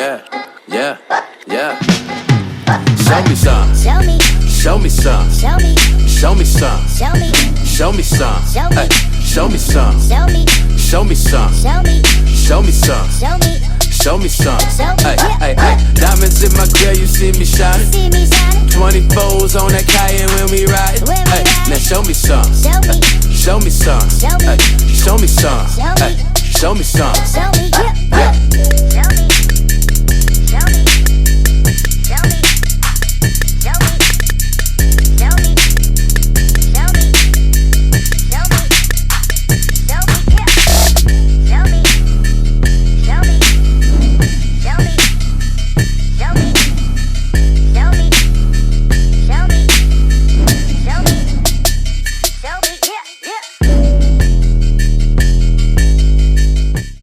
yeah, yeah, yeah. Show me some, Show me, show me some, show me, show me some, show me, show me some, Show me. Show me some, show me, show me some, show me, show me some, show me. show me some. Hey, hey, hey, diamonds in my grill, you see me shining. See me shining, 24s on that Cayenne when we ride. Hey, now show me some, show me, show me some, Show me. Show me some, Show me. Show me some. show me,